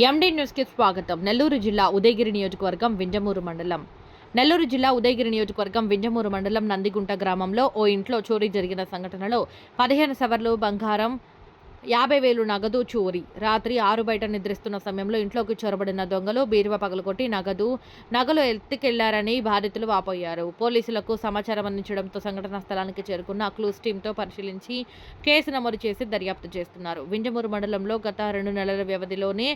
ఎండి న్యూస్కి స్వాగతం. నెల్లూరు జిల్లా ఉదయగిరి నియోజకవర్గం వింజమూరు మండలం. నెల్లూరు జిల్లా ఉదయగిరి నియోజకవర్గం వింజమూరు మండలం నందిగుంట గ్రామంలో ఓ ఇంట్లో చోరీ జరిగిన సంఘటనలో పదిహేను సవర్లు బంగారం యాభై వేలు నగదు చోరీ. రాత్రి ఆరు బయట నిద్రిస్తున్న సమయంలో ఇంట్లోకి చొరబడిన దొంగలు బీరువా పగలగొట్టి నగదు నగలు ఎత్తుకెళ్ళారని బాధితులు వాపోయారు. పోలీసులకు సమాచారం అందించడంతో సంఘటనా స్థలానికి చేరుకున్న క్లూస్ టీంతో పరిశీలించి కేసు నమోదు చేసి దర్యాప్తు చేస్తున్నారు. వింజమూరు మండలంలో గత రెండు నెలల వ్యవధిలోనే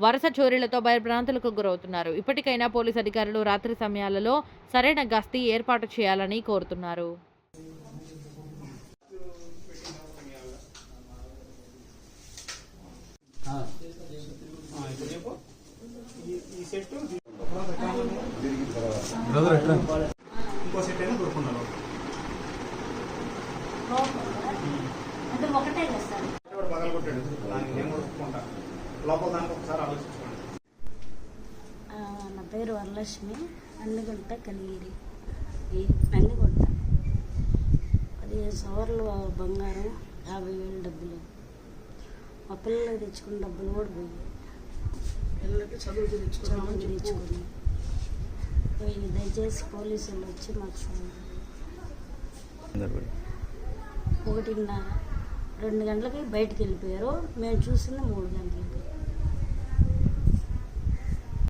వరుస చోరీలతో భయభ్రాంతులకు గురవుతున్నారు. ఇప్పటికైనా పోలీసు అధికారులు రాత్రి సమయాలలో సరైన గస్తీ ఏర్పాటు చేయాలని కోరుతున్నారు. ఇంకో సెట్ అయినా నేను కొట్టుకుంటా. లోపల దానికి ఒకసారి ఆలోచించుకోండి. నా పేరు వరలక్ష్మి అన్నిగుంట కలిగిరి. ఈ అన్నిగుంట పదిహేను సవర్లు బంగారం యాభై పిల్లలకి తెచ్చుకున్న డబ్బులు కూడా పోయి పిల్లలకి చదువు చెప్పు తెచ్చుకుని పోయి దయచేసి పోలీసులు వచ్చి మాకు సాయం ఒకటిన్నర రెండు గంటలకి బయటికి వెళ్ళిపోయారు. మేము చూసింది మూడు గంటలకి.